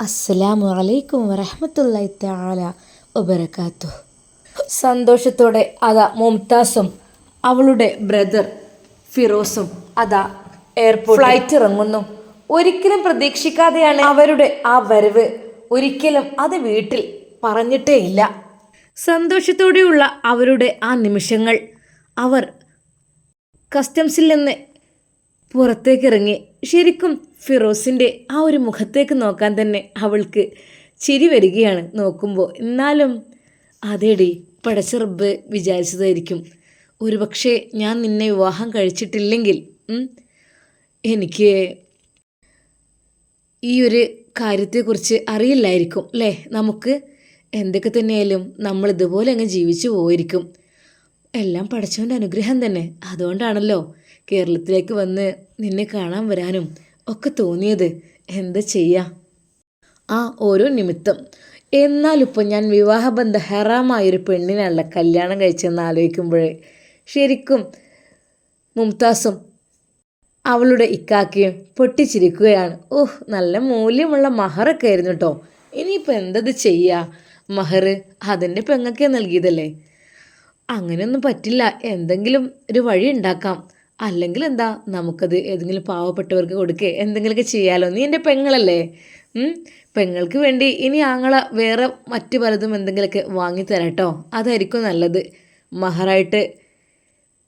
അസ്സലാമു അലൈക്കും വറഹമത്തല്ലായി താല ഒബരക്കാത്തു സന്തോഷത്തോടെ അതാ മുംതാസും അവളുടെ ബ്രദർ ഫിറോസും അതാ എയർപോർട്ട് ഫ്ലൈറ്റ് ഇറങ്ങുന്നു. ഒരിക്കലും പ്രതീക്ഷിക്കാതെയാണ് അവരുടെ ആ വരവ്. ഒരിക്കലും അത് വീട്ടിൽ പറഞ്ഞിട്ടേ ഇല്ല. സന്തോഷത്തോടെയുള്ള അവരുടെ ആ നിമിഷങ്ങൾ. അവർ കസ്റ്റംസിൽ നിന്ന് പുറത്തേക്കിറങ്ങി ശരിക്കും ഫിറോസിന്റെ ആ ഒരു മുഖത്തേക്ക് നോക്കാൻ തന്നെ അവൾക്ക് ചിരി വരികയാണ് നോക്കുമ്പോൾ എന്നാലും അതേടി പടച്ചെറുബ് വിചാരിച്ചതായിരിക്കും. ഒരുപക്ഷെ ഞാൻ നിന്നെ വിവാഹം കഴിച്ചിട്ടില്ലെങ്കിൽ എനിക്ക് ഈ ഒരു കാര്യത്തെക്കുറിച്ച് അറിയില്ലായിരിക്കും അല്ലേ? നമുക്ക് എന്തൊക്കെ തന്നെയായാലും നമ്മൾ ഇതുപോലെ അങ്ങ് ജീവിച്ചു പോയിരിക്കും. എല്ലാം പഠിച്ചവന്റെ അനുഗ്രഹം തന്നെ. അതുകൊണ്ടാണല്ലോ കേരളത്തിലേക്ക് വന്ന് നിന്നെ കാണാൻ വരാനും ഒക്കെ തോന്നിയത്. എന്താ ചെയ്യാ? ആ ഓരോ നിമിത്തം. എന്നാലിപ്പോൾ ഞാൻ വിവാഹബന്ധ ഹെറാമായൊരു പെണ്ണിനല്ല കല്യാണം കഴിച്ചെന്ന് ആലോചിക്കുമ്പോഴേ ശരിക്കും മുംതാസും അവളുടെ ഇക്കാക്കയും പൊട്ടിച്ചിരിക്കുകയാണ്. ഓഹ് നല്ല മൂല്യമുള്ള മഹറൊക്കെ ആയിരുന്നു കേട്ടോ ഇനിയിപ്പോൾ എന്തത് ചെയ്യുക മഹർ അതിന്റെ പെങ്ങൊക്കെ നൽകിയതല്ലേ? അങ്ങനെയൊന്നും പറ്റില്ല. എന്തെങ്കിലും ഒരു വഴി ഉണ്ടാക്കാം. അല്ലെങ്കിൽ എന്താ നമുക്കത് ഏതെങ്കിലും പാവപ്പെട്ടവർക്ക് കൊടുക്കേ. എന്തെങ്കിലുമൊക്കെ ചെയ്യാലോ. നീ എന്റെ പെങ്ങളല്ലേ? പെങ്ങൾക്ക് വേണ്ടി ഇനി ആങ്ങളെ വേറെ മറ്റു പലതും എന്തെങ്കിലുമൊക്കെ വാങ്ങി തരാട്ടോ. അതായിരിക്കും നല്ലത്. മഹറായിട്ട്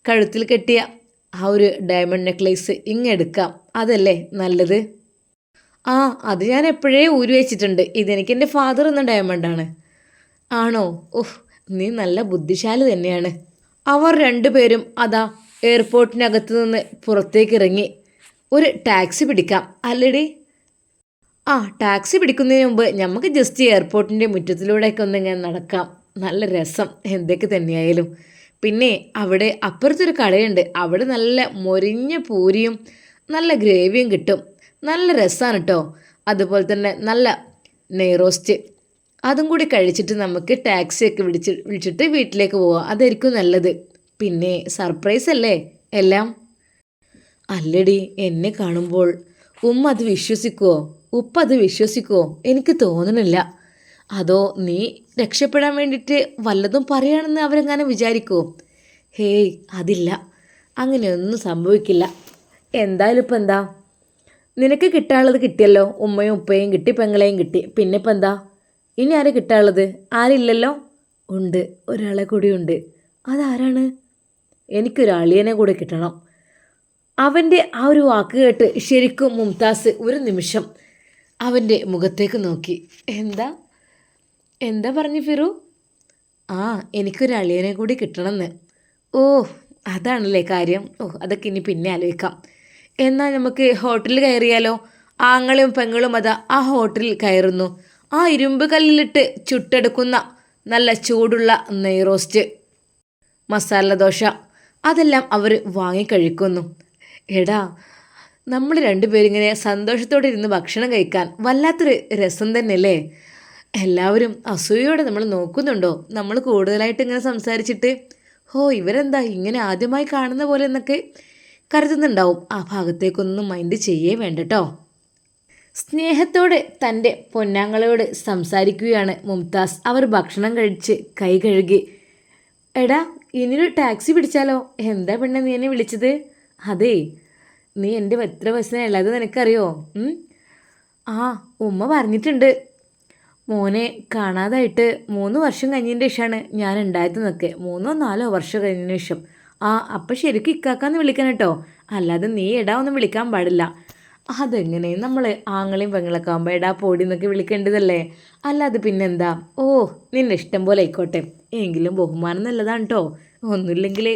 കഴുത്തിൽ കെട്ടിയ ആ ഒരു ഡയമണ്ട് നെക്ലേസ് ഇങ്ങെടുക്കാം അതല്ലേ നല്ലത്? ആ അത് ഞാൻ എപ്പോഴേ ഊരി വെച്ചിട്ടുണ്ട്. ഇതെനിക്ക് എന്റെ ഫാദർ എന്ന ഡയമണ്ടാണ് ആണോ. ഓഹ് നീ നല്ല ബുദ്ധിശാലി തന്നെയാണ്. അവർ രണ്ടുപേരും അതാ എയർപോർട്ടിനകത്ത് നിന്ന് പുറത്തേക്ക് ഇറങ്ങി ഒരു ടാക്സി പിടിക്കാം. അല്ലടി? ആ ടാക്സി പിടിക്കുന്നതിന് മുമ്പ് നമുക്ക് ജസ്റ്റ് എയർപോർട്ടിന്റെ മുറ്റത്തിലൂടെയൊക്കെ ഒന്ന് ഇങ്ങനെ നടക്കാം. നല്ല രസം. എന്തൊക്കെ തന്നെയായാലും. പിന്നെ അവിടെ അപ്പുറത്തൊരു കടയുണ്ട്. അവിടെ നല്ല മൊരിഞ്ഞ പൂരിയും നല്ല ഗ്രേവിയും കിട്ടും. നല്ല രസമാണ് കേട്ടോ അതുപോലെ തന്നെ നല്ല നെയ്റോസ്റ്റ് അതും കൂടി കഴിച്ചിട്ട് നമുക്ക് ടാക്സിയൊക്കെ വിളിച്ച് വിളിച്ചിട്ട് വീട്ടിലേക്ക് പോവാം. അതായിരിക്കും നല്ലത്. പിന്നെ സർപ്രൈസ് അല്ലേ? എല്ലാം? അല്ലടി എന്നെ കാണുമ്പോൾ ഉമ്മ അത് വിശ്വസിക്കുമോ ഉപ്പ അത് വിശ്വസിക്കുമോ എനിക്ക് തോന്നണില്ല. അതോ നീ രക്ഷപ്പെടാൻ വേണ്ടിയിട്ട് വല്ലതും പറയുകയാണെന്ന് അവരെങ്ങനെ വിചാരിക്കുമോ ഹേയ് അതില്ല. അങ്ങനെയൊന്നും സംഭവിക്കില്ല. എന്തായാലും ഇപ്പം എന്താ? നിനക്ക് കിട്ടാനുള്ളത് കിട്ടിയല്ലോ. ഉമ്മയും ഉപ്പയും കിട്ടി പെങ്ങളെയും കിട്ടി. പിന്നെ ഇപ്പം എന്താ? ഇനി ആരെ കിട്ടാനുള്ളത്? ആരില്ലല്ലോ? ഉണ്ട്. ഒരാളെ കൂടി ഉണ്ട്. അതാരാണ്? എനിക്കൊരാളിയനെ കൂടെ കിട്ടണം. അവന്റെ ആ ഒരു വാക്ക് കേട്ട് ശരിക്കും മുംതാസ് ഒരു നിമിഷം അവന്റെ മുഖത്തേക്ക് നോക്കി. എന്താ? എന്താ പറഞ്ഞു ഫിറു? ആ എനിക്കൊരു അളിയനെ കൂടി കിട്ടണമെന്ന്. ഓ അതാണല്ലേ കാര്യം. ഓ അതൊക്കെ ഇനി പിന്നെ ആലോചിക്കാം. എന്നാൽ നമുക്ക് ഹോട്ടലിൽ കയറിയാലോ? ആങ്ങളും പെങ്ങളും അതാ ആ ഹോട്ടലിൽ കയറുന്നു. ആ ഇരുമ്പ് കല്ലിലിട്ട് ചുട്ടെടുക്കുന്ന നല്ല ചൂടുള്ള നെയ്റോസ്റ്റ് മസാല ദോശ. അതെല്ലാം അവർ വാങ്ങിക്കഴിക്കുന്നു. എടാ നമ്മൾ രണ്ടുപേരിങ്ങനെ സന്തോഷത്തോടെ ഇരുന്ന് ഭക്ഷണം കഴിക്കാൻ വല്ലാത്തൊരു രസം തന്നെയല്ലേ? എല്ലാവരും അസൂയോടെ നമ്മൾ നോക്കുന്നുണ്ടോ? നമ്മൾ കൂടുതലായിട്ട് ഇങ്ങനെ സംസാരിച്ചിട്ട് ഹോ ഇവരെന്താ ഇങ്ങനെ ആദ്യമായി കാണുന്ന പോലെ എന്നൊക്കെ കരുതുന്നുണ്ടാവും. ആ ഭാഗത്തേക്കൊന്നും മൈൻഡ് ചെയ്യേ വേണ്ട കേട്ടോ സ്നേഹത്തോടെ തന്റെ പൊന്നാങ്ങളോട് സംസാരിക്കുകയാണ് മുംതാസ്. അവർ ഭക്ഷണം കഴിച്ച് കൈ കഴുകി എടാ ഇനിയൊരു ടാക്സി പിടിച്ചാലോ? എന്താ പെണ്ണെ നീ എന്നെ വിളിച്ചത്? അതേ നീ എന്റെ എത്ര വയസ്സിനുള്ളത് നിനക്കറിയോ? ആ ഉമ്മ പറഞ്ഞിട്ടുണ്ട്. മോനെ കാണാതായിട്ട് മൂന്ന് വർഷം കഴിഞ്ഞതിന്റെ ശേഷമാണ് ഞാൻ ഉണ്ടായത് നിൽക്കെ മൂന്നോ നാലോ വർഷം കഴിഞ്ഞതിന് ശേഷം. ആ അപ്പം ശരിക്കും ഇക്കാക്കാന്ന് വിളിക്കണം കേട്ടോ. അല്ലാതെ നീ എടാ ഒന്നും വിളിക്കാൻ പാടില്ല. അതെങ്ങനെ? നമ്മൾ ആങ്ങളെയും പെങ്ങളൊക്കെ ആകുമ്പോൾ എടാ പോടി എന്നൊക്കെ വിളിക്കേണ്ടതല്ലേ? അല്ലാതെ പിന്നെന്താ? ഓ നിന്നെ ഇഷ്ടം പോലെ ആയിക്കോട്ടെ. എങ്കിലും ബഹുമാനം നല്ലതാണ് കേട്ടോ ഒന്നുമില്ലെങ്കിൽ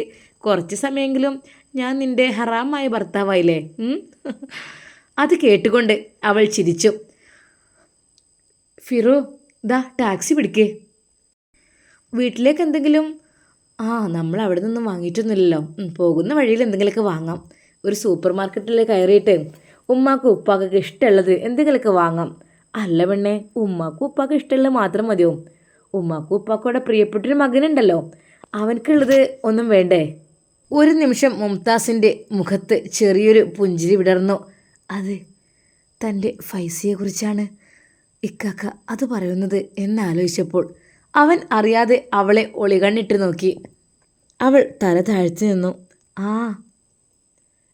കുറച്ച് സമയമെങ്കിലും ഞാൻ നിന്റെ ഹറാമായ ഭർത്താവായില്ലേ? അത് കേട്ടുകൊണ്ട് അവൾ ചിരിച്ചു. ഫിറു ദാ ടാക്സി പിടിക്കേ. വീട്ടിലേക്ക് എന്തെങ്കിലും ആ നമ്മൾ അവിടെ നിന്നും വാങ്ങിയിട്ടൊന്നുമില്ലല്ലോ പോകുന്ന വഴിയിൽ എന്തെങ്കിലുമൊക്കെ വാങ്ങാം. ഒരു സൂപ്പർ മാർക്കറ്റിൽ കയറിയിട്ട് ഉമ്മാക്കും ഉപ്പാക്കൊക്കെ ഇഷ്ടമുള്ളത് എന്തെങ്കിലുമൊക്കെ വാങ്ങാം. അല്ല പെണ്ണെ ഉമ്മാക്കും ഉപ്പാക്കും ഇഷ്ടമുള്ളത് മാത്രം മതിയോ? ഉമ്മാക്കും ഉപ്പാക്കും പ്രിയപ്പെട്ടൊരു മകനുണ്ടല്ലോ. അവനക്കുള്ളത് ഒന്നും വേണ്ടേ? ഒരു നിമിഷം മുംതാസിന്റെ മുഖത്ത് ചെറിയൊരു പുഞ്ചിരി വിടർന്നു. അത് തന്റെ ഫൈസിയെക്കുറിച്ചാണ് ഇക്കാക്ക അത് പറയുന്നത് എന്നാലോചിച്ചപ്പോൾ അവൻ അറിയാതെ അവളെ ഒളികണ്ണിട്ട് നോക്കി. അവൾ തല താഴ്ത്തി നിന്നു. ആ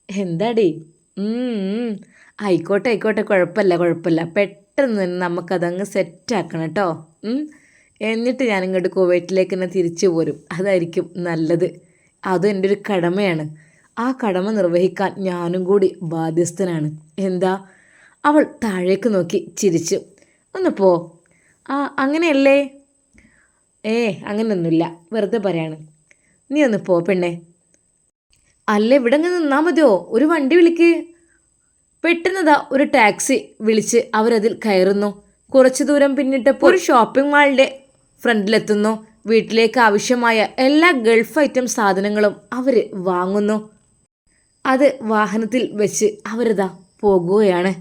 എന്താടി. ആയിക്കോട്ടെ ആയിക്കോട്ടെ. കുഴപ്പമില്ല കുഴപ്പമില്ല. പെട്ടെന്ന് തന്നെ നമുക്കതങ്ങ് സെറ്റാക്കണം കേട്ടോ എന്നിട്ട് ഞാൻ ഇങ്ങോട്ട് കുവൈറ്റിലേക്ക് തന്നെ തിരിച്ചു പോരും. അതായിരിക്കും നല്ലത്. അതും എന്റെ ഒരു കടമയാണ്. ആ കടമ നിർവഹിക്കാൻ ഞാനും കൂടി ബാധ്യസ്ഥനാണ്. എന്താ? അവൾ താഴേക്ക് നോക്കി ചിരിച്ചു. ഒന്ന് പോ. ആ അങ്ങനെയല്ലേ? ഏ അങ്ങനെയൊന്നുമില്ല വെറുതെ പറയാണ്. നീ ഒന്ന് പോ പെണ്ണേ. അല്ല ഇവിടെ അങ്ങ് നിന്നാൽ മതിയോ? ഒരു വണ്ടി വിളിക്ക്. പെട്ടെന്നതാ ഒരു ടാക്സി വിളിച്ച് അവരതിൽ കയറുന്നു. കുറച്ച് ദൂരം പിന്നിട്ടപ്പോൾ ഒരു ഷോപ്പിംഗ് മാളിന്റെ ഫ്രണ്ടിലെത്തുന്നു. വീട്ടിലേക്ക് ആവശ്യമായ എല്ലാ ഗൾഫ് ഐറ്റം സാധനങ്ങളും അവർ വാങ്ങുന്നു. അത് വാഹനത്തിൽ വെച്ച് അവരതാ പോകുകയാണ്.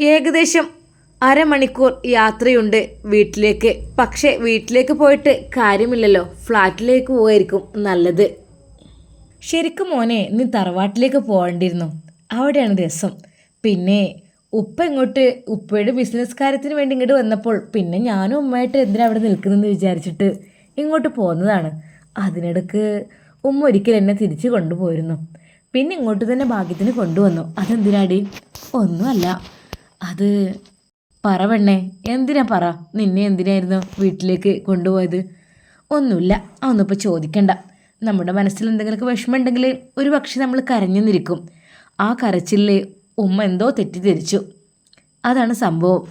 ഏകദേശം അരമണിക്കൂർ യാത്രയുണ്ട് വീട്ടിലേക്ക്. പക്ഷേ വീട്ടിലേക്ക് പോയിട്ട് കാര്യമില്ലല്ലോ. ഫ്ലാറ്റിലേക്ക് പോകായിരിക്കും നല്ലത്. ശരിക്കും മോനെ നീ തറവാട്ടിലേക്ക് പോകേണ്ടിയിരുന്നു. അവിടെയാണ് രസം. പിന്നെ ഉപ്പ ഇങ്ങോട്ട് ഉപ്പയുടെ ബിസിനസ് കാര്യത്തിന് വേണ്ടി ഇങ്ങോട്ട് വന്നപ്പോൾ പിന്നെ ഞാനും ഉമ്മയായിട്ട് എന്തിനാ അവിടെ നിൽക്കുന്നതെന്ന് വിചാരിച്ചിട്ട് ഇങ്ങോട്ട് പോകുന്നതാണ് അതിനിടക്ക് ഉമ്മ ഒരിക്കൽ എന്നെ തിരിച്ചു കൊണ്ടുപോയിരുന്നു. പിന്നെ ഇങ്ങോട്ട് തന്നെ ഭാഗ്യത്തിന് കൊണ്ടുവന്നു. അതെന്തിനാടി? ഒന്നുമല്ല. അത് പറ പെണ്ണേ എന്തിനാ പറ? നിന്നെ എന്തിനായിരുന്നു വീട്ടിലേക്ക് കൊണ്ടുപോയത്? ഒന്നുമില്ല. അതൊന്നും ഇപ്പോൾ ചോദിക്കണ്ട. നമ്മുടെ മനസ്സിൽ എന്തെങ്കിലുമൊക്കെ വിഷമമുണ്ടെങ്കിൽ ഒരു പക്ഷെ നമ്മൾ കരഞ്ഞു നിൽക്കും. ആ കരച്ചിൽ ഉമ്മ എന്തോ തെറ്റിദ്ധരിച്ചു. അതാണ് സംഭവം.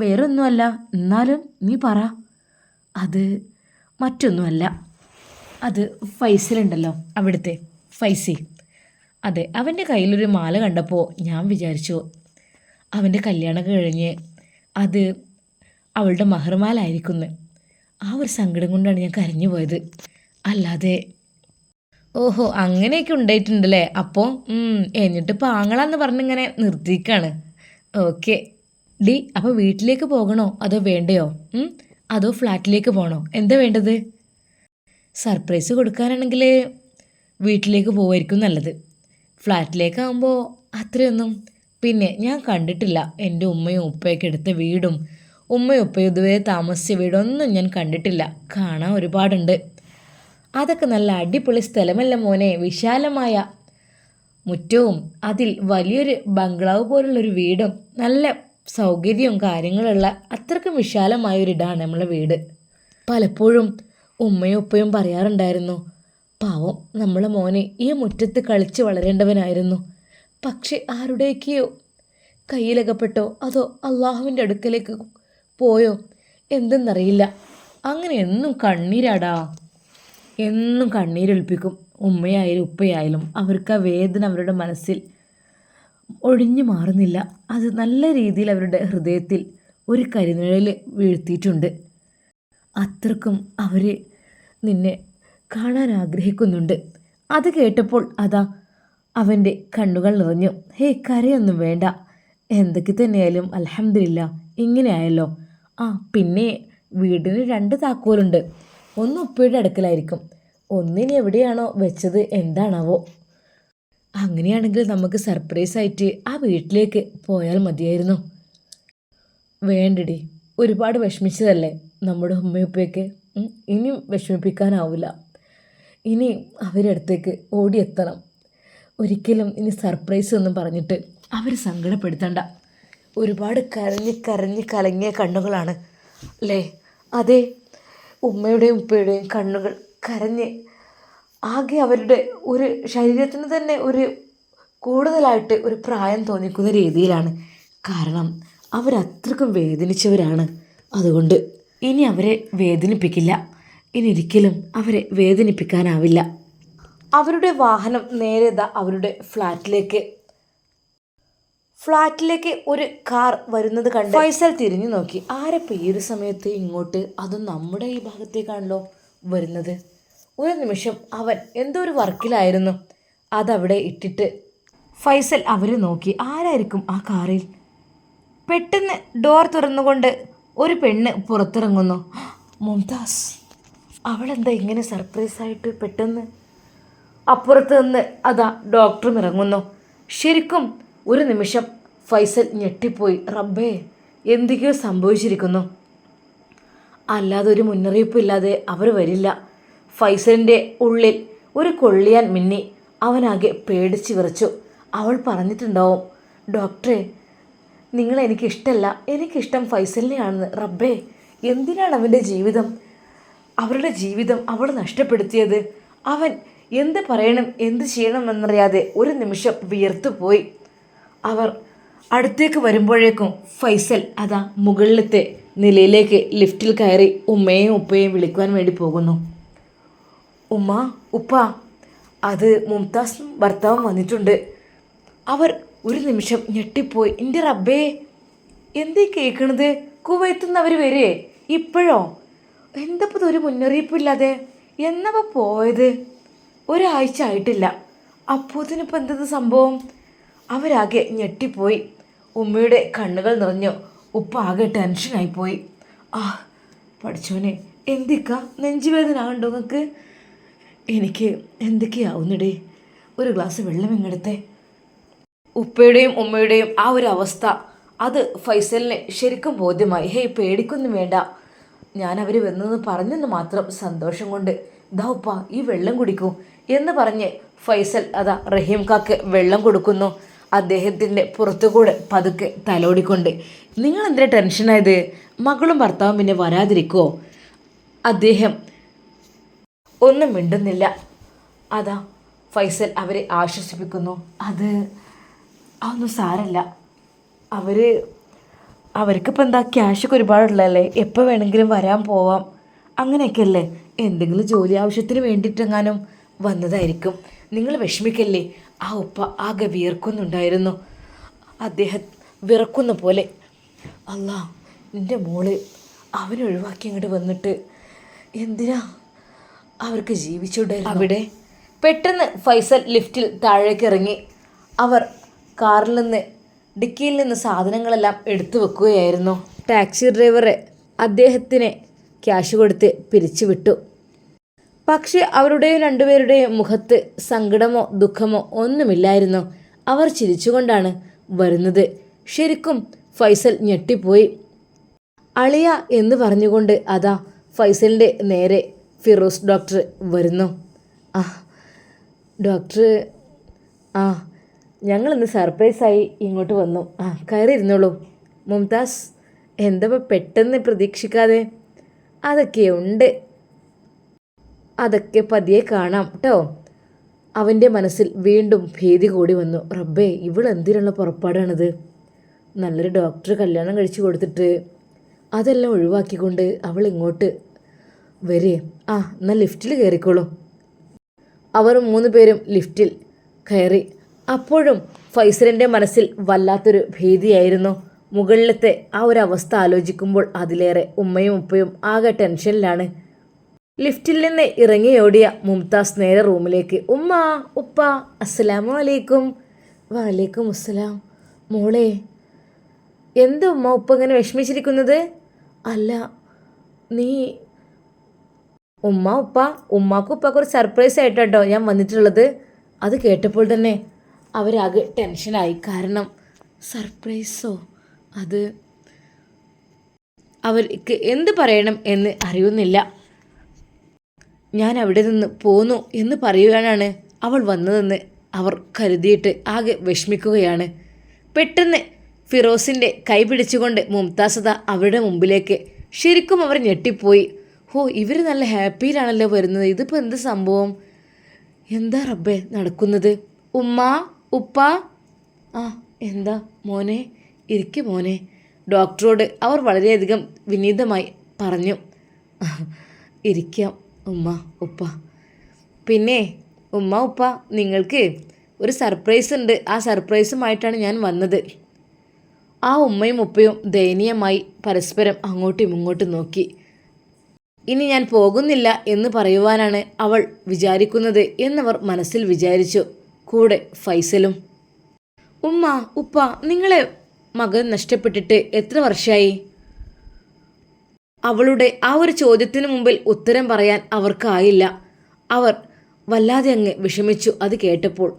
വേറൊന്നുമല്ല എന്നാലും നീ പറ. അത് മറ്റൊന്നുമല്ല. അത് ഫൈസലുണ്ടല്ലോ അവിടുത്തെ ഫൈസി. അതെ അവന്റെ കയ്യിലൊരു മാല കണ്ടപ്പോൾ ഞാൻ വിചാരിച്ചു അവന്റെ കല്യാണം കഴിഞ്ഞ് അത് അവളുടെ മഹർമാലായിരിക്കുന്നു ആ ഒരു സങ്കടം കൊണ്ടാണ് ഞാൻ കരഞ്ഞു പോയത് അല്ലാതെ ഓഹോ അങ്ങനെയൊക്കെ ഉണ്ടായിട്ടുണ്ടല്ലേ? അപ്പോൾ എന്നിട്ട് പാങ്ങളാന്ന് പറഞ്ഞിങ്ങനെ നിർത്തിക്കാണ് ഓക്കെ. ഡി അപ്പോൾ വീട്ടിലേക്ക് പോകണോ? അതോ വേണ്ടയോ? അതോ ഫ്ലാറ്റിലേക്ക് പോകണോ എന്താ വേണ്ടത്? സർപ്രൈസ് കൊടുക്കാനാണെങ്കിൽ വീട്ടിലേക്ക് പോകുമായിരിക്കും നല്ലത്. ഫ്ലാറ്റിലേക്കാകുമ്പോൾ അത്രയൊന്നും. പിന്നെ ഞാൻ കണ്ടിട്ടില്ല. എന്റെ ഉമ്മയും ഉപ്പയൊക്കെ എടുത്ത വീടും ഉമ്മയും ഉപ്പയും ഇതുവരെ താമസിച്ച വീടൊന്നും ഞാൻ കണ്ടിട്ടില്ല. കാണാൻ ഒരുപാടുണ്ട്. അതൊക്കെ നല്ല അടിപൊളി സ്ഥലമല്ല മോനെ. വിശാലമായ മുറ്റവും അതിൽ വലിയൊരു ബംഗ്ലാവ് പോലുള്ളൊരു വീടും നല്ല സൗകര്യവും കാര്യങ്ങളുള്ള അത്രക്കും വിശാലമായ ഒരു ഇടാണ് നമ്മളെ വീട്. പലപ്പോഴും ഉമ്മയും ഉപ്പയും പറയാറുണ്ടായിരുന്നു പാവം നമ്മളെ മോനെ ഈ മുറ്റത്ത് കളിച്ച് വളരേണ്ടവനായിരുന്നു. പക്ഷെ ആരുടെയൊക്കെയോ കയ്യിലകപ്പെട്ടോ അതോ അള്ളാഹുവിന്റെ അടുക്കലേക്ക് പോയോ? എന്തെന്നറിയില്ല. അങ്ങനെ എന്നും കണ്ണീരാടാ. എന്നും കണ്ണീരൊലിപ്പിക്കും. ഉമ്മയായാലും ഉപ്പയായാലും അവർക്ക് ആ വേദന അവരുടെ മനസ്സിൽ ഒഴിഞ്ഞു മാറുന്നില്ല. അത് നല്ല രീതിയിൽ അവരുടെ ഹൃദയത്തിൽ ഒരു കരിനിഴൽ വീഴ്ത്തിയിട്ടുണ്ട്. അത്രക്കും അവർ നിന്നെ കാണാൻ ആഗ്രഹിക്കുന്നുണ്ട്. അത് കേട്ടപ്പോൾ അതാ അവന്റെ കണ്ണുകൾ നിറഞ്ഞു. ഹേ കരയൊന്നും വേണ്ട. എന്തൊക്കെ തന്നെയായാലും അലഹമില്ല ഇങ്ങനെയായല്ലോ. ആ പിന്നെ വീടിന് രണ്ട് താക്കോലുണ്ട്. ഒന്ന് ഉപ്പയുടെ അടുക്കലായിരിക്കും. ഒന്നിനി എവിടെയാണോ വെച്ചത് എന്താണാവോ. അങ്ങനെയാണെങ്കിൽ നമുക്ക് സർപ്രൈസ് ആയിട്ട് ആ വീട്ടിലേക്ക് പോയാൽ മതിയായിരുന്നു. വേണ്ടടി ഒരുപാട് വിഷമിച്ചതല്ലേ നമ്മുടെ ഉമ്മയുപ്പയൊക്കെ ഇനിയും വിഷമിപ്പിക്കാനാവില്ല ഇനി അവരുടെ അടുത്തേക്ക് ഓടിയെത്തണം. ഒരിക്കലും ഇനി സർപ്രൈസ് ഒന്നും പറഞ്ഞിട്ട് അവർ സങ്കടപ്പെടുത്തണ്ട. ഒരുപാട് കരഞ്ഞ് കരഞ്ഞ് കലങ്ങിയ കണ്ണുകളാണ്. അല്ലേ അതെ ഉമ്മയുടെയും ഉപ്പയുടെയും കണ്ണുകൾ കരഞ്ഞ് ആകെ അവരുടെ ഒരു ശരീരത്തിന് തന്നെ ഒരു കൂടുതലായിട്ട് ഒരു പ്രായം തോന്നിക്കുന്ന രീതിയിലാണ്. കാരണം അവരത്രക്കും വേദനിച്ചവരാണ്. അതുകൊണ്ട് ഇനി അവരെ വേദനിപ്പിക്കില്ല. ഇനി ഒരിക്കലും അവരെ വേദനിപ്പിക്കാനാവില്ല. അവരുടെ വാഹനം നേരെ അവരുടെ ഫ്ലാറ്റിലേക്ക് ഫ്ലാറ്റിലേക്ക് ഒരു കാർ വരുന്നത് കണ്ട് ഫൈസൽ തിരിഞ്ഞു നോക്കി. ആരപ്പോൾ ഈ ഒരു സമയത്ത് ഇങ്ങോട്ട്? അതും നമ്മുടെ ഈ ഭാഗത്തേക്കാണല്ലോ വരുന്നത്. ഒരു നിമിഷം അവൻ എന്തോ ഒരു വർക്കിലായിരുന്നു. അതവിടെ ഇട്ടിട്ട് ഫൈസൽ അവരെ നോക്കി. ആരായിരിക്കും ആ കാറിൽ? പെട്ടെന്ന് ഡോർ തുറന്നുകൊണ്ട് ഒരു പെണ്ണ് പുറത്തിറങ്ങുന്നു. മുംതാസ് അവളെന്താ ഇങ്ങനെ സർപ്രൈസായിട്ട് പെട്ടെന്ന്? അപ്പുറത്ത് നിന്ന് അതാ ഡോക്ടറും ഇറങ്ങുന്നു. ശരിക്കും ഒരു നിമിഷം ഫൈസൽ ഞെട്ടിപ്പോയി. റബ്ബേ എന്തൊക്കെയോ സംഭവിച്ചിരിക്കുന്നു. അല്ലാതെ ഒരു മുന്നറിയിപ്പില്ലാതെ അവർ വരില്ല. ഫൈസലിന്റെ ഉള്ളിൽ ഒരു കൊള്ളിയാൻ മിന്നി അവനാകെ പേടിച്ചു വിറച്ചു. അവൾ പറഞ്ഞിട്ടുണ്ടാവും ഡോക്ടറെ നിങ്ങൾ എനിക്കിഷ്ടമല്ല എനിക്കിഷ്ടം ഫൈസലിനെയാണെന്ന്. റബ്ബേ എന്തിനാണ് അവന്റെ ജീവിതം? അവരുടെ ജീവിതം അവൾ നഷ്ടപ്പെടുത്തിയത്. അവൻ എന്ത് പറയണം എന്ത് ചെയ്യണമെന്നറിയാതെ ഒരു നിമിഷം വിയർത്തുപോയി. അവർ അടുത്തേക്ക് വരുമ്പോഴേക്കും ഫൈസൽ അതാ മുകളിലത്തെ നിലയിലേക്ക് ലിഫ്റ്റിൽ കയറി ഉമ്മയെയും ഉപ്പയെയും വിളിക്കുവാൻ വേണ്ടി പോകുന്നു. ഉമ്മ ഉപ്പ അത് മുംതാസും ഭർത്താവും വന്നിട്ടുണ്ട്. അവർ ഒരു നിമിഷം ഞെട്ടിപ്പോയി. എന്റെ റബ്ബേ എന്തേ കേൾക്കണത്? കുവൈത്തുനിന്ന് അവർ ഇപ്പോഴോ? എന്തപ്പോൾ ഒരു മുന്നറിയിപ്പില്ലാതെ? എന്നപ്പോൾ പോയത്? ഒരാഴ്ച ആയിട്ടില്ല. അപ്പോത്തിനിപ്പോൾ എന്തത് സംഭവം? അവരാകെ ഞെട്ടിപ്പോയി. ഉമ്മയുടെ കണ്ണുകൾ നിറഞ്ഞു. ഉപ്പ ആകെ ടെൻഷനായിപ്പോയി ആ പഠിച്ചോനെ എന്തിക്ക? നെഞ്ചുവേദന ആകണ്ടോ നിങ്ങൾക്ക് എനിക്ക് എന്തൊക്കെയാവുന്നിടേ? ഒരു ഗ്ലാസ് വെള്ളം എങ്ങെടുത്തെ? ഉപ്പയുടെയും ഉമ്മയുടെയും ആ ഒരു അവസ്ഥ അത് ഫൈസലിന് ശരിക്കും ബോധ്യമായി. ഹേയ് പേടിക്കൊന്നും വേണ്ട. ഞാൻ അവർ വന്നെന്ന് പറഞ്ഞെന്ന് മാത്രം സന്തോഷം കൊണ്ട്. ദാ ഉപ്പ ഈ വെള്ളം കുടിക്കൂ. എന്ന് പറഞ്ഞ് ഫൈസൽ അതാ റഹീം കാക്ക് വെള്ളം കൊടുക്കുന്നു. അദ്ദേഹത്തിന്റെ പുറത്തുകൂടെ പതുക്കെ തലോടിക്കൊണ്ട്. നിങ്ങൾ എന്തിനാ ടെൻഷനായത് മകളും ഭർത്താവും പിന്നെ വരാതിരിക്കുമോ അദ്ദേഹം ഒന്നും മിണ്ടുന്നില്ല. അതാ ഫൈസൽ അവരെ ആശ്വസിപ്പിക്കുന്നു. അത് അതൊന്നും സാരല്ല. അവർ അവർക്കിപ്പോൾ എന്താ ക്യാഷൊക്കെ ഒരുപാടുള്ളതല്ലേ? എപ്പോൾ വേണമെങ്കിലും വരാൻ പോവാം. അങ്ങനെയൊക്കെ അല്ലേ എന്തെങ്കിലും ജോലി ആവശ്യത്തിന് വേണ്ടിയിട്ടെങ്ങാനും വന്നതായിരിക്കും. നിങ്ങൾ വിഷമിക്കല്ലേ? ആ ഉപ്പ ആകെ വിയർക്കുന്നുണ്ടായിരുന്നു. അദ്ദേഹം വിറക്കുന്ന പോലെ അല്ല എന്റെ മോൾ അവനെ ഒഴിവാക്കി ഇങ്ങോട്ട് വന്നിട്ട് എന്തിനാ അവർക്ക് ജീവിച്ചുണ്ടായിരുന്നു? അവിടെ പെട്ടെന്ന് ഫൈസൽ ലിഫ്റ്റിൽ താഴേക്ക് ഇറങ്ങി. അവർ കാറിൽ നിന്ന് ഡിക്കിയിൽ നിന്ന് സാധനങ്ങളെല്ലാം എടുത്തു വെക്കുകയായിരുന്നു. ടാക്സി ഡ്രൈവർ അദ്ദേഹത്തിന് ക്യാഷ് കൊടുത്ത് പിരിച്ചുവിട്ടു. പക്ഷെ അവരുടെയും രണ്ടുപേരുടെയും മുഖത്ത് സങ്കടമോ ദുഃഖമോ ഒന്നുമില്ലായിരുന്നു. അവർ ചിരിച്ചുകൊണ്ടാണ് വരുന്നത്. ശരിക്കും ഫൈസൽ ഞെട്ടിപ്പോയി. അളിയ എന്ന് പറഞ്ഞുകൊണ്ട് അതാ ഫൈസലിന്റെ നേരെ ഫിറോസ് ഡോക്ടർ വരുന്നു. ആ ഡോക്ടർ ആ ഞങ്ങളിന്ന് സർപ്രൈസായി ഇങ്ങോട്ട് വന്നു. ആ കയറി ഇരുന്നോളൂ മുംതാസ് എന്താ പെട്ടെന്ന് പ്രതീക്ഷിക്കാതെ? അതൊക്കെ ഉണ്ട്. അതൊക്കെ പതിയെ കാണാം കേട്ടോ അവന്റെ മനസ്സിൽ വീണ്ടും ഭീതി കൂടി വന്നു. റബ്ബേ ഇവളെന്തിനുള്ള പുറപ്പാടാണിത്? നല്ലൊരു ഡോക്ടർ കല്യാണം കഴിച്ചു കൊടുത്തിട്ട് അതെല്ലാം ഒഴിവാക്കിക്കൊണ്ട് അവൾ ഇങ്ങോട്ട് വരെ. ആ എന്നാൽ ലിഫ്റ്റിൽ കയറിക്കോളൂ. അവർ മൂന്ന് പേരും ലിഫ്റ്റിൽ കയറി. അപ്പോഴും ഫൈസലിന്റെ മനസ്സിൽ വല്ലാത്തൊരു ഭീതിയായിരുന്നു. മുകളിലത്തെ ആ ഒരു അവസ്ഥ ആലോചിക്കുമ്പോൾ അതിലേറെ ഉമ്മയും ഉപ്പയും ആകെ ടെൻഷനിലാണ്. ലിഫ്റ്റിൽ നിന്ന് ഇറങ്ങിയോടിയ മുംതാസ് നേരെ റൂമിലേക്ക് ഉമ്മ ഉപ്പ അസ്സലാമു അലൈക്കും. വലൈക്കും അസ്സലാം. മോളെ എന്താ ഉമ്മ ഉപ്പ ഇങ്ങനെ വിഷമിച്ചിരിക്കുന്നത്? അല്ല നീ ഉമ്മ ഉപ്പ ഉമ്മാക്കും ഉപ്പക്കും സർപ്രൈസ് ആയിട്ടോ ഞാൻ വന്നിട്ടുള്ളത്. അത് കേട്ടപ്പോൾ തന്നെ അവരാകെ ടെൻഷനായി കാരണം സർപ്രൈസോ അത് അവർക്ക് എന്ത് പറയണം എന്ന് അറിയുന്നില്ല. ഞാൻ അവിടെ നിന്ന് പോന്നു എന്ന് പറയുവാനാണ് അവൾ വന്നതെന്ന് അവർ കരുതിയിട്ട് ആകെ വിഷമിക്കുകയാണ്. പെട്ടെന്ന് ഫിറോസിന്റെ കൈ പിടിച്ചുകൊണ്ട് മുംതാസദ അവരുടെ മുമ്പിലേക്ക് ശരിക്കും അവർ ഞെട്ടിപ്പോയി. ഹോ ഇവർ നല്ല ഹാപ്പിയിലാണല്ലോ വരുന്നത്. ഇതിപ്പോൾ എന്ത് സംഭവം? എന്താ റബ്ബേ നടക്കുന്നത്? ഉമ്മ ഉപ്പ? ആ എന്താ മോനെ? ഇരിക്കെ മോനെ. ഡോക്ടറോട് അവർ വളരെയധികം വിനീതമായി പറഞ്ഞു. ഇരിക്കാം. ഉമ്മ ഉപ്പ. പിന്നെ ഉമ്മ ഉപ്പ നിങ്ങൾക്ക് ഒരു സർപ്രൈസ് ഉണ്ട്. ആ സർപ്രൈസുമായിട്ടാണ് ഞാൻ വന്നത്. ആ ഉമ്മയും ഉപ്പയും ദയനീയമായി പരസ്പരം അങ്ങോട്ടും ഇങ്ങോട്ടും നോക്കി. ഇനി ഞാൻ പോകുന്നില്ല എന്ന് പറയുവാനാണ് അവൾ വിചാരിക്കുന്നത് എന്നവർ മനസ്സിൽ വിചാരിച്ചു. കൂടെ ഫൈസലും. ഉമ്മ ഉപ്പ നിങ്ങളെ മകൻ നഷ്ടപ്പെട്ടിട്ട് എത്ര വർഷമായി അവളുടെ ആ ഒരു ചോദ്യത്തിന് മുമ്പിൽ ഉത്തരം പറയാൻ അവർക്കായില്ല. അവർ വല്ലാതെ അങ്ങ് വിഷമിച്ചു അത് കേട്ടപ്പോൾ.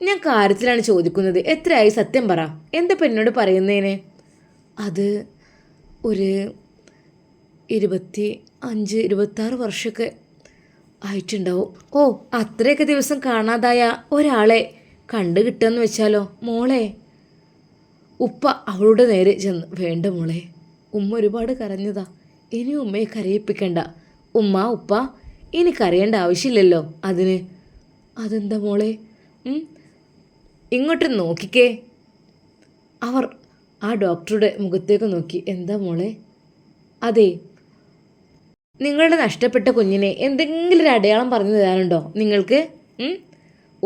ഞാൻ കാര്യത്തിലാണ് ചോദിക്കുന്നത്. എത്രയായി സത്യം പറ. എന്താ പെണ്ണോട് പറയുന്നതിന് അത് ഒരു ഇരുപത്തി അഞ്ച് ഇരുപത്താറ് വർഷമൊക്കെ ആയിട്ടുണ്ടാവും. ഓ അത്രയൊക്കെ ദിവസം കാണാതായ ഒരാളെ കണ്ടു കിട്ടുമെന്ന് വെച്ചാലോ? മോളെ ഉപ്പ അവളുടെ നേരെ ചെന്ന് വേണ്ട മോളെ ഉമ്മ ഒരുപാട് കരഞ്ഞതാ. ഇനി ഉമ്മയെ കരയിപ്പിക്കണ്ട. ഉമ്മ ഉപ്പ ഇനി കരയേണ്ട ആവശ്യമില്ലല്ലോ അതിന്. അതെന്താ മോളെ? ഇങ്ങോട്ട് നോക്കിക്കേ. അവർ ആ ഡോക്ടറുടെ മുഖത്തേക്ക് നോക്കി. എന്താ മോളെ? അതെ നിങ്ങളുടെ നഷ്ടപ്പെട്ട കുഞ്ഞിനെ എന്തെങ്കിലും ഒരു അടയാളം പറഞ്ഞു തരാനുണ്ടോ നിങ്ങൾക്ക്?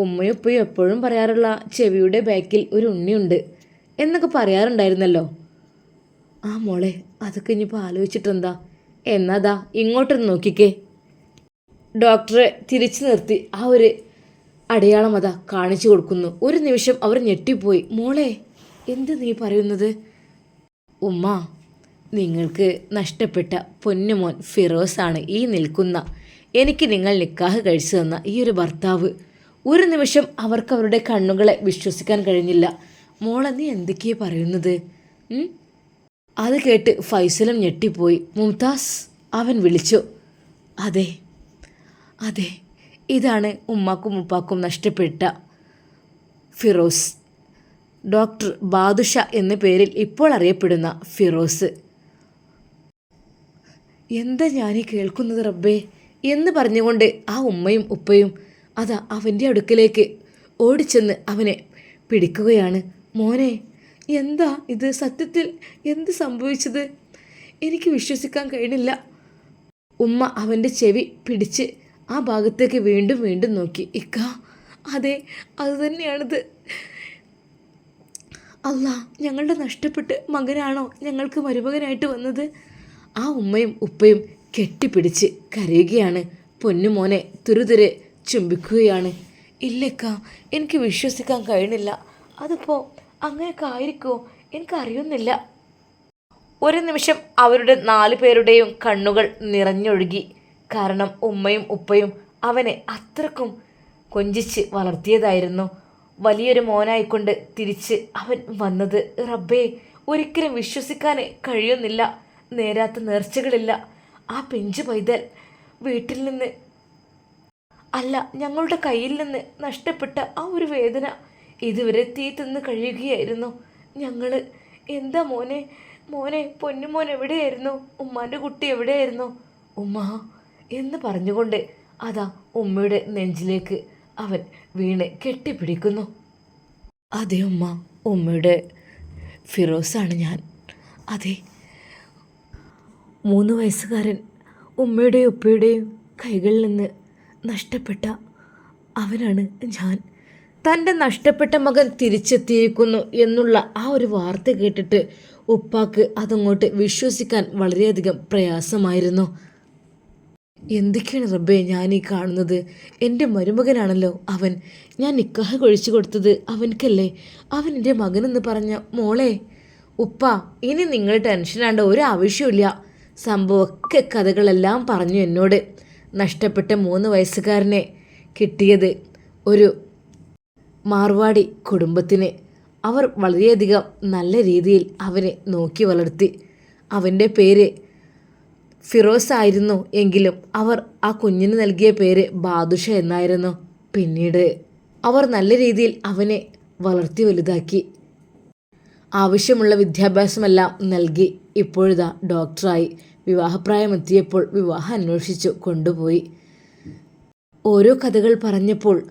ഉമ്മയും ഉപ്പയും എപ്പോഴും പറയാറുള്ള ചെവിയുടെ ബാക്കിൽ ഒരു ഉണ്ണിയുണ്ട് എന്നൊക്കെ പറയാറുണ്ടായിരുന്നല്ലോ. ആ മോളെ അതൊക്കെ ഇനിയിപ്പോൾ ആലോചിച്ചിട്ടെന്താ? എന്നാതാ ഇങ്ങോട്ടൊന്ന് നോക്കിക്കേ. ഡോക്ടറെ തിരിച്ചു നിർത്തി. ആ ഒരു അടയാളം അതാ കാണിച്ചു കൊടുക്കുന്നു. ഒരു നിമിഷം അവർ ഞെട്ടിപ്പോയി. മോളെ എന്ത് നീ പറയുന്നത്? ഉമ്മ നിങ്ങൾക്ക് നഷ്ടപ്പെട്ട പൊന്നുമോൻ ഫിറോസാണ് ഈ നിൽക്കുന്ന. എനിക്ക് നിങ്ങൾ നിക്കാഹ് കഴിച്ചു തന്ന ഈ ഒരു ഭർത്താവ്. ഒരു നിമിഷം അവർക്ക് അവരുടെ കണ്ണുകളെ വിശ്വസിക്കാൻ കഴിഞ്ഞില്ല. മോളെ നീ എന്തൊക്കെയാ പറയുന്നത്? അത് കേട്ട് ഫൈസലും ഞെട്ടിപ്പോയി. മുംതാസ് അവൻ വിളിച്ചു അതെ അതെ ഇതാണ് ഉമ്മാക്കും ഉപ്പാക്കും നഷ്ടപ്പെട്ട ഫിറോസ്. ഡോക്ടർ ബാദുഷ എന്ന പേരിൽ ഇപ്പോൾ അറിയപ്പെടുന്ന ഫിറോസ്. എന്താ ഞാനീ കേൾക്കുന്നത് റബ്ബേ? എന്ന് പറഞ്ഞുകൊണ്ട് ആ ഉമ്മയും ഉപ്പയും അതാ അവന്റെ അടുക്കലേക്ക് ഓടിച്ചെന്ന് അവനെ പിടിക്കുകയാണ്. മോനെ എന്താ ഇത്? സത്യത്തിൽ എന്ത് സംഭവിച്ചത്? എനിക്ക് വിശ്വസിക്കാൻ കഴിയണില്ല ഉമ്മ അവന്റെ ചെവി പിടിച്ച് ആ ഭാഗത്തേക്ക് വീണ്ടും വീണ്ടും നോക്കി. ഇക്ക അതെ അത് തന്നെയാണിത്. അല്ല ഞങ്ങളുടെ നഷ്ടപ്പെട്ട് മകനാണോ ഞങ്ങൾക്ക് മരുമകനായിട്ട് വന്നത്? ആ ഉമ്മയും ഉപ്പയും കെട്ടിപ്പിടിച്ച് കരയുകയാണ്. പൊന്നുമോനെ തുരുതുരെ ചുംബിക്കുകയാണ്. ഇല്ലക്ക എനിക്ക് വിശ്വസിക്കാൻ കഴിയണില്ല അതിപ്പോൾ അങ്ങനെയൊക്കെ ആയിരിക്കുമോ എനിക്കറിയുന്നില്ല. ഒരു നിമിഷം അവരുടെ നാലു പേരുടെയും കണ്ണുകൾ നിറഞ്ഞൊഴുകി. കാരണം ഉമ്മയും ഉപ്പയും അവനെ അത്രക്കും കൊഞ്ചിച്ച് വളർത്തിയതായിരുന്നു. വലിയൊരു മോനായിക്കൊണ്ട് തിരിച്ച് അവൻ വന്നത് റബ്ബേ ഒരിക്കലും വിശ്വസിക്കാൻ കഴിയുന്നില്ല. നേരാത്ത നേർച്ചകളില്ല. ആ പിഞ്ചു പൈതൽ വീട്ടിൽ നിന്ന് അല്ല ഞങ്ങളുടെ കയ്യിൽ നിന്ന് നഷ്ടപ്പെട്ട ആ ഒരു വേദന ഇതുവരെ തീ തിന്ന് കഴിയുകയായിരുന്നു. ഞങ്ങൾ എന്താ മോനെ? മോനെ പൊന്നുമോൻ എവിടെയായിരുന്നു? ഉമ്മാന്റെ കുട്ടി എവിടെയായിരുന്നു? ഉമ്മ എന്ന് പറഞ്ഞുകൊണ്ട് അതാ ഉമ്മയുടെ നെഞ്ചിലേക്ക് അവൻ വീണ് കെട്ടിപ്പിടിക്കുന്നു. അതെ ഉമ്മ ഉമ്മയുടെ ഫിറോസാണ് ഞാൻ. അതെ. മൂന്ന് വയസ്സുകാരൻ ഉമ്മയുടെയും ഉപ്പയുടെയും കൈകളിൽ നിന്ന് നഷ്ടപ്പെട്ട അവനാണ് ഞാൻ. തന്റെ നഷ്ടപ്പെട്ട മകൻ തിരിച്ചെത്തിയിരിക്കുന്നു എന്നുള്ള ആ ഒരു വാർത്ത കേട്ടിട്ട് ഉപ്പാക്ക് അതങ്ങോട്ട് വിശ്വസിക്കാൻ വളരെയധികം പ്രയാസമായിരുന്നു. എന്തൊക്കെയാണ് റബ്ബേ ഞാൻ ഈ കാണുന്നത്? എന്റെ മരുമകനാണല്ലോ അവൻ. ഞാൻ നിക്കാഹ് കൊഴിച്ചു കൊടുത്തത് അവനക്കല്ലേ അവൻ എന്റെ മകനെന്ന് പറഞ്ഞ മോളെ. ഉപ്പ ഇനി നിങ്ങൾ ടെൻഷനാണ്ട് ഒരു ആവശ്യമില്ല സംഭവമൊക്കെ കഥകളെല്ലാം പറഞ്ഞു എന്നോട് നഷ്ടപ്പെട്ട മൂന്ന് വയസ്സുകാരനെ കിട്ടിയത് ഒരു മാർവാടി കുടുംബത്തിന് അവർ വളരെയധികം നല്ല രീതിയിൽ അവനെ നോക്കി വളർത്തി. അവന്റെ പേര് ഫിറോസ് ആയിരുന്നു എങ്കിലും അവർ ആ കുഞ്ഞിന് നൽകിയ പേര് ബാദുഷ എന്നായിരുന്നു. പിന്നീട് അവർ നല്ല രീതിയിൽ അവനെ വളർത്തി വലുതാക്കി. ആവശ്യമുള്ള വിദ്യാഭ്യാസമെല്ലാം നൽകി ഇപ്പോഴിതാ ഡോക്ടറായി. വിവാഹപ്രായമെത്തിയപ്പോൾ വിവാഹം അന്വേഷിച്ചു കൊണ്ടുപോയി. ഓരോ കഥകൾ പറഞ്ഞപ്പോൾ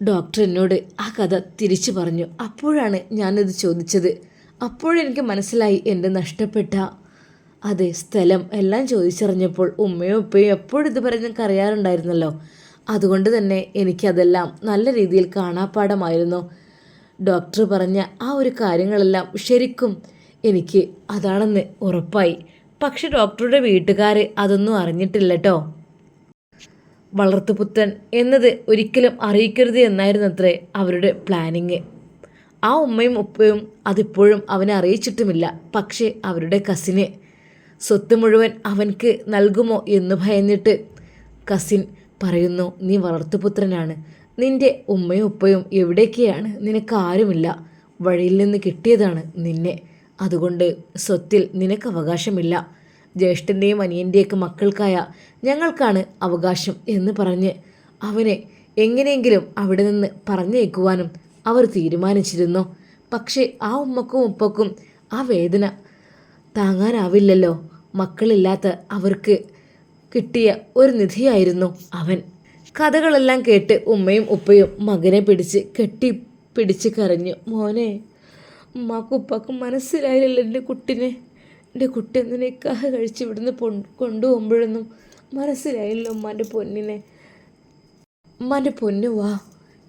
ഡോക്ടർ എന്നോട് ആ കഥ തിരിച്ചു പറഞ്ഞു. അപ്പോഴാണ് ഞാനത് ചോദിച്ചത്. അപ്പോഴെനിക്ക് മനസ്സിലായി എന്റെ നഷ്ടപ്പെട്ട. അതെ സ്ഥലം എല്ലാം ചോദിച്ചറിഞ്ഞപ്പോൾ ഉമ്മയും ഉപ്പയും ഇത് പറഞ്ഞ് അറിയാറുണ്ടായിരുന്നല്ലോ അതുകൊണ്ട് തന്നെ എനിക്കതെല്ലാം നല്ല രീതിയിൽ കാണാപ്പാടമായിരുന്നു ഡോക്ടർ പറഞ്ഞ ആ ഒരു കാര്യങ്ങളെല്ലാം ശരിക്കും എനിക്ക് അതാണെന്ന് ഉറപ്പായി. പക്ഷെ ഡോക്ടറുടെ വീട്ടുകാർ അതൊന്നും അറിഞ്ഞിട്ടില്ല കേട്ടോ വളർത്തുപുത്തൻ എന്നത് ഒരിക്കലും അറിയിക്കരുത് എന്നായിരുന്നു അത്രേ അവരുടെ പ്ലാനിങ്. ആ ഉമ്മയും ഉപ്പയും അതിപ്പോഴും അവനെ അറിയിച്ചിട്ടുമില്ല പക്ഷേ അവരുടെ കസിന് സ്വത്ത് മുഴുവൻ അവൻക്ക് നൽകുമോ എന്ന് ഭയന്നിട്ട് കസിൻ പറയുന്നു നീ വളർത്തുപുത്രനാണ്. നിന്റെ ഉമ്മയും ഉപ്പയും എവിടേക്കെയാണ്? നിനക്ക് ആരുമില്ല. വഴിയിൽ നിന്ന് കിട്ടിയതാണ് നിന്നെ. അതുകൊണ്ട് സ്വത്തിൽ നിനക്ക് അവകാശമില്ല. ജ്യേഷ്ഠന്റെയും അനിയന്റെയൊക്കെ മക്കൾക്കായ ഞങ്ങൾക്കാണ് അവകാശം എന്ന് പറഞ്ഞ് അവനെ എങ്ങനെയെങ്കിലും അവിടെ നിന്ന് പറഞ്ഞേക്കുവാനും അവർ തീരുമാനിച്ചിരുന്നു. പക്ഷേ ആ ഉമ്മക്കും ഉപ്പക്കും ആ വേദന താങ്ങാനാവില്ലല്ലോ. മക്കളില്ലാത്ത അവർക്ക് കിട്ടിയ ഒരു നിധിയായിരുന്നു അവൻ. കഥകളെല്ലാം കേട്ട് ഉമ്മയും ഉപ്പയും മകനെ പിടിച്ച് കെട്ടി പിടിച്ച് കരഞ്ഞു മോനെ ഉമ്മാക്കും ഉപ്പാക്കും മനസ്സിലായില്ലല്ലോ എന്റെ കുട്ടിനെ. എന്റെ കുട്ടി ഒന്ന് കഴിച്ച് ഇവിടുന്ന് പൊ- കൊണ്ടുപോകുമ്പോഴൊന്നും മനസ്സിലായില്ല ഉമ്മാന്റെ പൊന്നിനെ. ഉമ്മാന്റെ പൊന്നു വാ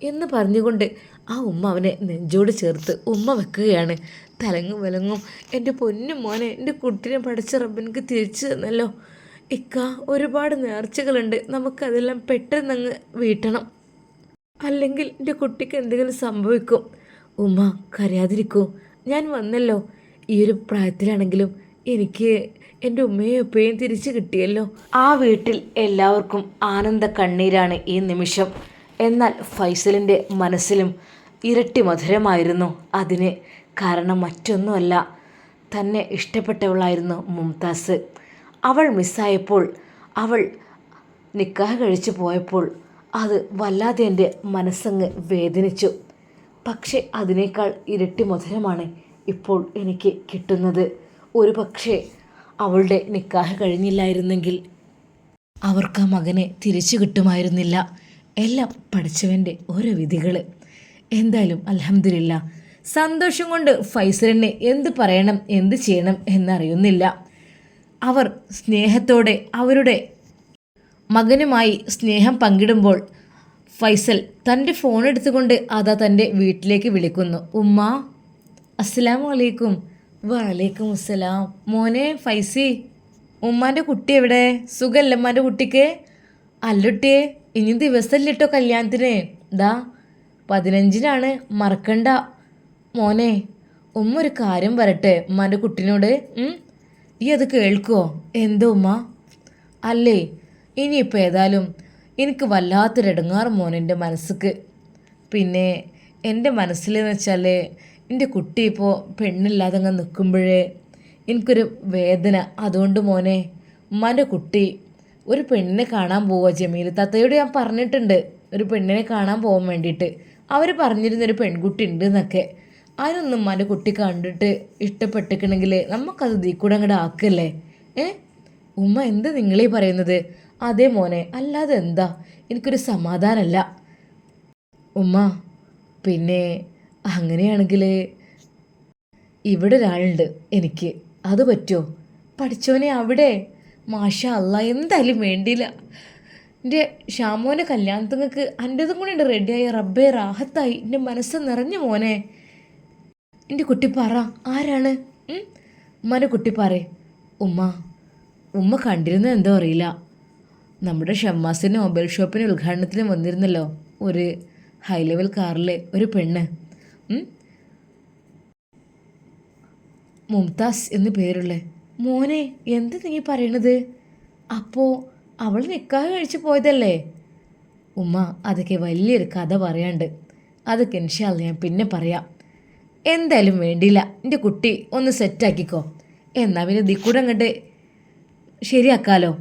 എന്ന് പറഞ്ഞുകൊണ്ട് ആ ഉമ്മ അവനെ നെഞ്ചോട് ചേർത്ത് ഉമ്മ വെക്കുകയാണ്. തലങ്ങും വിലങ്ങും എന്റെ പൊന്നു മോനെ എന്റെ കുട്ടിനെ പഠിച്ച റബ്ബിനക്ക് തിരിച്ചു തന്നല്ലോ. ഇക്ക ഒരുപാട് നേർച്ചകളുണ്ട്. നമുക്കതെല്ലാം പെട്ടെന്നങ്ങ് വീട്ടണം. അല്ലെങ്കിൽ എന്റെ കുട്ടിക്ക് എന്തെങ്കിലും സംഭവിക്കും. ഉമ്മ കരയാതിരിക്കൂ. ഞാൻ വന്നല്ലോ. ഈ ഒരു പ്രായത്തിലാണെങ്കിലും എനിക്ക് എന്റെ ഉമ്മയും ഉപ്പയും തിരിച്ചു കിട്ടിയല്ലോ. ആ വീട്ടിൽ എല്ലാവർക്കും ആനന്ദ കണ്ണീരാണ് ഈ നിമിഷം. എന്നാൽ ഫൈസലിന്റെ മനസ്സിലും ഇരട്ടി മധുരമായിരുന്നു അതിന്. കാരണം മറ്റൊന്നുമല്ല തന്നെ ഇഷ്ടപ്പെട്ടവളായിരുന്നു മുംതാസ്. അവൾ മിസ്സായപ്പോൾ അവൾ നിക്കാഹ് കഴിച്ചു പോയപ്പോൾ അത് വല്ലാതെ എന്റെ മനസ്സങ്ങ് വേദനിച്ചു. പക്ഷെ അതിനേക്കാൾ ഇരട്ടി മധുരമാണ് ഇപ്പോൾ എനിക്ക് കിട്ടുന്നത്. ഒരു പക്ഷേ അവളുടെ നിക്കാഹ് കഴിഞ്ഞില്ലായിരുന്നെങ്കിൽ അവർക്ക് ആ മകനെ തിരിച്ചു കിട്ടുമായിരുന്നില്ല. എല്ലാം പഠിച്ചവന്റെ ഓരോ വിധികൾ എന്തായാലും അലഹമില്ല സന്തോഷം കൊണ്ട് ഫൈസലിനെ എന്ത് പറയണം എന്ത് ചെയ്യണം എന്നറിയുന്നില്ല. അവർ സ്നേഹത്തോടെ അവരുടെ മകനുമായി സ്നേഹം പങ്കിടുമ്പോൾ ഫൈസൽ തന്റെ ഫോൺ എടുത്തുകൊണ്ട് അതാ തന്റെ വീട്ടിലേക്ക് വിളിക്കുന്നു. ഉമ്മ അസ്സലാമു അലൈക്കും. വലൈക്കും അസ്സലാം മോനെ ഫൈസി ഉമ്മാന്റെ കുട്ടി എവിടെ? സുഖല്ലേ ഉമ്മാന്റെ കുട്ടിക്ക്? അല്ലുട്ടിയെ ഇനി ദിവസമല്ല കേട്ടോ കല്യാണത്തിന്? ദാ പതിനഞ്ചിനാണ് മറക്കണ്ട. മോനെ ഉമ്മ ഒരു കാര്യം വരട്ടെ ഉമ്മാന്റെ കുട്ടിനോട്? ഈ അത് കേൾക്കുമോ എന്തോ ഉമ്മ? അല്ലേ ഇനിയിപ്പോൾ ഏതായാലും എനിക്ക് വല്ലാത്തൊരിടങ്ങാറ് മോനെന്റെ മനസ്സിക്ക്. പിന്നെ എന്റെ മനസ്സിലെന്ന് വെച്ചാൽ എന്റെ കുട്ടി ഇപ്പോൾ പെണ്ണില്ലാതെ അങ്ങ് നിൽക്കുമ്പോഴേ എനിക്കൊരു വേദന. അതുകൊണ്ട് മോനെ ഉമ്മാന്റെ കുട്ടി ഒരു പെണ്ണിനെ കാണാൻ പോവുക ജമീൽ. തത്തയോട് ഞാൻ പറഞ്ഞിട്ടുണ്ട് ഒരു പെണ്ണിനെ കാണാൻ പോകാൻ വേണ്ടിയിട്ട്. അവർ പറഞ്ഞിരുന്നൊരു പെൺകുട്ടി ഉണ്ട് എന്നൊക്കെ അതിനൊന്നും ഉമ്മാന്റെ കുട്ടി കണ്ടിട്ട് ഇഷ്ടപ്പെട്ടിക്കണമെങ്കിൽ നമുക്കത് ദീ കൂടെ അങ്ങോട്ട് ആക്കല്ലേ? ഏ? ഉമ്മ എന്ത് നിങ്ങളീ പറയുന്നത്? അതേ മോനെ അല്ലാതെ എന്താ? എനിക്കൊരു സമാധാനമല്ല ഉമ്മ പിന്നെ അങ്ങനെയാണെങ്കിൽ ഇവിടെ ഒരാളുണ്ട് എനിക്ക്. അത് പറ്റുമോ? പഠിച്ചോനെ അവിടെ? മാഷ അല്ല എന്തായാലും വേണ്ടിയില്ല. എന്റെ ഷാമോന്റെ കല്യാണത്തിങ്ങൾക്ക് അന്റെതും കൂടെ ഉണ്ട് റെഡിയായി റബ്ബേ റാഹത്തായി. എന്റെ മനസ്സ് നിറഞ്ഞു മോനെ. എന്റെ കുട്ടി പറ ആരാണ്? ഉമ്മാനെ കുട്ടി പറ ഉമ്മ. ഉമ്മ കണ്ടിരുന്നത് എന്തോ അറിയില്ല. നമ്മുടെ ഷമ്മാസിന്റെ മൊബൈൽ ഷോപ്പിന് ഉദ്ഘാടനത്തിന് വന്നിരുന്നല്ലോ. ഒരു ഹൈ ലെവൽ കാറിൽ ഒരു പെണ്ണ്? മുംതാസ് എന്ന് പേരുള്ള മോനെ എന്ത് നീ പറയണത്? അപ്പോൾ അവൾ നിക്കാഹ് കഴിച്ചു പോയതല്ലേ? ഉമ്മ അതൊക്കെ വലിയൊരു കഥ പറയാണ്ട്. അതൊക്കെ ഇൻഷാല്ല ഞാൻ പിന്നെ പറയാം. എന്തായാലും വേണ്ടിയില്ല. എന്റെ കുട്ടി ഒന്ന് സെറ്റാക്കിക്കോ എന്നാ പിന്നെ ദിക്കൂടെ അങ്ങോട്ട് ശരിയാക്കാലോ.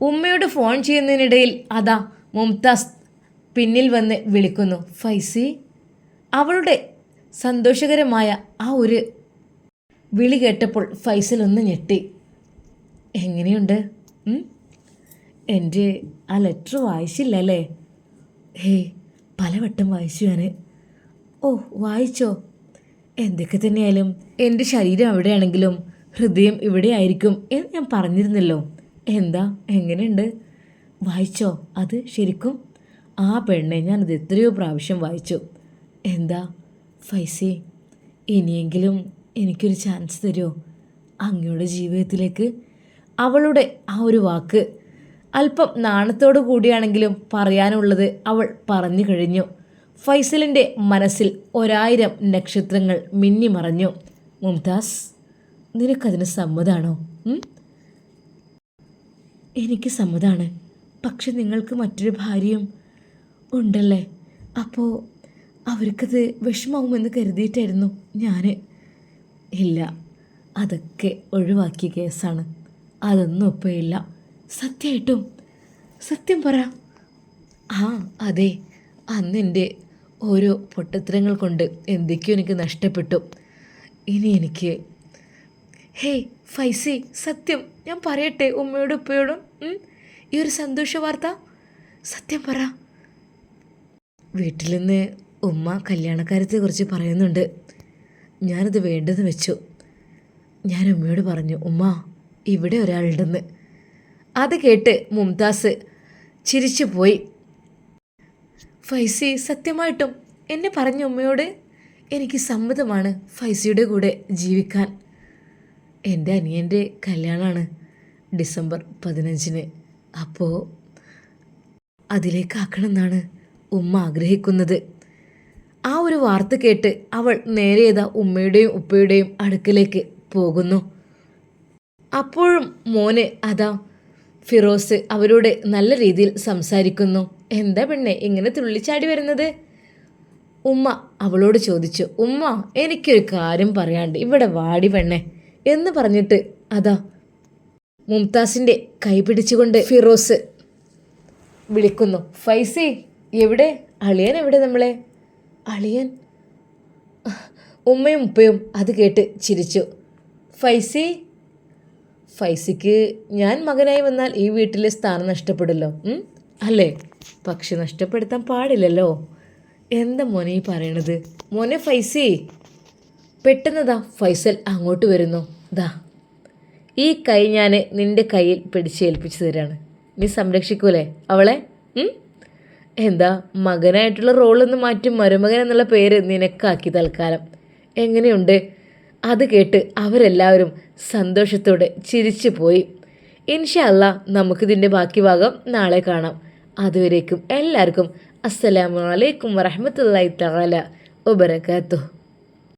ഉമ്മയോട് ഫോൺ ചെയ്യുന്നതിനിടയിൽ അതാ മുംതാസ് പിന്നിൽ വന്ന് വിളിക്കുന്നു. ഫൈസി? അവളുടെ സന്തോഷകരമായ ആ ഒരു വിളി കേട്ടപ്പോൾ ഫൈസൽ ഒന്ന് ഞെട്ടി. എങ്ങനെയുണ്ട്? എന്റെ ആ ലെറ്റർ വായിച്ചില്ല അല്ലേ ഹേ പലവട്ടം വായിച്ചു ഞാൻ ഓ വായിച്ചോ? എന്തൊക്കെ തന്നെയായാലും എന്റെ ശരീരം അവിടെയാണെങ്കിലും ഹൃദയം ഇവിടെ ആയിരിക്കും എന്ന് ഞാൻ പറഞ്ഞിരുന്നല്ലോ. എന്താ? എങ്ങനെയുണ്ട്? വായിച്ചോ? അത് ശരിക്കും ആ പെണ്ണെ ഞാനത് എത്രയോ പ്രാവശ്യം വായിച്ചു. എന്താ? ഫൈസി ഇനിയെങ്കിലും എനിക്കൊരു ചാൻസ് തരുമോ അങ്ങയുടെ ജീവിതത്തിലേക്ക്? അവളുടെ ആ ഒരു വാക്ക് അല്പം നാണത്തോടു കൂടിയാണെങ്കിലും പറയാനുള്ളത് അവൾ പറഞ്ഞു കഴിഞ്ഞു. ഫൈസലിന്റെ മനസ്സിൽ ഒരായിരം നക്ഷത്രങ്ങൾ മിന്നിമറഞ്ഞു മുംതാസ് നിനക്കതിന് സമ്മതാണോ? എനിക്ക് സമ്മതാണ്. പക്ഷെ നിങ്ങൾക്ക് മറ്റൊരു ഭാര്യയും ഉണ്ടല്ലേ? അപ്പോൾ അവർക്കത് വിഷമാവുമെന്ന് കരുതിയിട്ടായിരുന്നു ഞാൻ ഇല്ല അതൊക്കെ ഒഴിവാക്കിയ കേസാണ്. അതൊന്നും ഇപ്പോൾ ഇല്ല. സത്യമായിട്ടും സത്യം പറ. ആ അതെ. അന്ന് എന്റെ ഓരോ പൊട്ടത്തരങ്ങൾ കൊണ്ട് എന്തൊക്കെയോ എനിക്ക് നഷ്ടപ്പെട്ടു. ഇനി എനിക്ക് ഹേയ് ഫൈസി സത്യം ഞാൻ പറയട്ടെ ഉമ്മയോടും ഉപ്പയോടും? ഈ ഒരു സന്തോഷ വാർത്ത? സത്യം പറ. വീട്ടിൽ നിന്ന് ഉമ്മ കല്യാണക്കാര്യത്തെക്കുറിച്ച് പറയുന്നുണ്ട്. ഞാനത് വേണ്ടെന്ന് വെച്ചു. ഞാൻ ഉമ്മയോട് പറഞ്ഞു ഉമ്മ ഇവിടെ ഒരാളുണ്ടെന്ന്. അത് കേട്ട് മുംതാസ് ചിരിച്ചു പോയി. ഫൈസി സത്യമായിട്ടും എന്നെ പറഞ്ഞ ഉമ്മയോട് എനിക്ക് സമ്മതമാണ് ഫൈസിയുടെ കൂടെ ജീവിക്കാൻ. എന്റെ അനിയന്റെ കല്യാണമാണ് ഡിസംബർ പതിനഞ്ചിന്. അപ്പോൾ അതിലേക്കാക്കണമെന്നാണ് ഉമ്മ ആഗ്രഹിക്കുന്നത്. ആ ഒരു വാർത്ത കേട്ട് അവൾ നേരെ ഏതാ ഉമ്മയുടെയും ഉപ്പയുടെയും അടുക്കലേക്ക് പോകുന്നു. അപ്പോഴും മോന് അതാ ഫിറോസ് അവരോട് നല്ല രീതിയിൽ സംസാരിക്കുന്നു. എന്താ പെണ്ണെ ഇങ്ങനെ തുള്ളിച്ചാടി വരുന്നത്? ഉമ്മ അവളോട് ചോദിച്ചു ഉമ്മ എനിക്കൊരു കാര്യം പറയാണ്ട് ഇവിടെ വാടി പെണ്ണെ. എന്ന് പറഞ്ഞിട്ട് അതാ മുംതാസിന്റെ കൈ പിടിച്ചുകൊണ്ട് ഫിറോസ് വിളിക്കുന്നു ഫൈസി എവിടെ? അളിയൻ എവിടെ നമ്മളെ? അളിയൻ. ഉമ്മയും ഉപ്പയും അത് കേട്ട് ചിരിച്ചു. ഫൈസി? ഫൈസിക്ക് ഞാൻ മകനായി വന്നാൽ ഈ വീട്ടിലെ സ്ഥാനം നഷ്ടപ്പെടല്ലോ ഉം? അല്ലേ? പക്ഷെ നഷ്ടപ്പെടുത്താൻ പാടില്ലല്ലോ. എന്താ മോനെ ഈ പറയണത്? മോനെ ഫൈസി. പെട്ടെന്നതാ ഫൈസൽ അങ്ങോട്ട് വരുന്നു. ദാ ഈ കൈ ഞാൻ നിന്റെ കയ്യിൽ പിടിച്ചേൽപ്പിച്ചു തരാണ്. നീ സംരക്ഷിക്കൂലേ അവളെ? എന്താ മകനായിട്ടുള്ള റോളൊന്ന് മാറ്റി മരുമകൻ എന്നുള്ള പേര് നിനക്കാക്കി തൽക്കാലം. എങ്ങനെയുണ്ട്? അത് കേട്ട് അവരെല്ലാവരും സന്തോഷത്തോടെ ചിരിച്ചു പോയി. ഇൻഷല്ല നമുക്കിതിന്റെ ബാക്കി ഭാഗം നാളെ കാണാം. അതുവരേക്കും എല്ലാവർക്കും അസ്സലാമു അലൈക്കും വറഹമത്തല്ലായി തആല വബറകാതുഹു.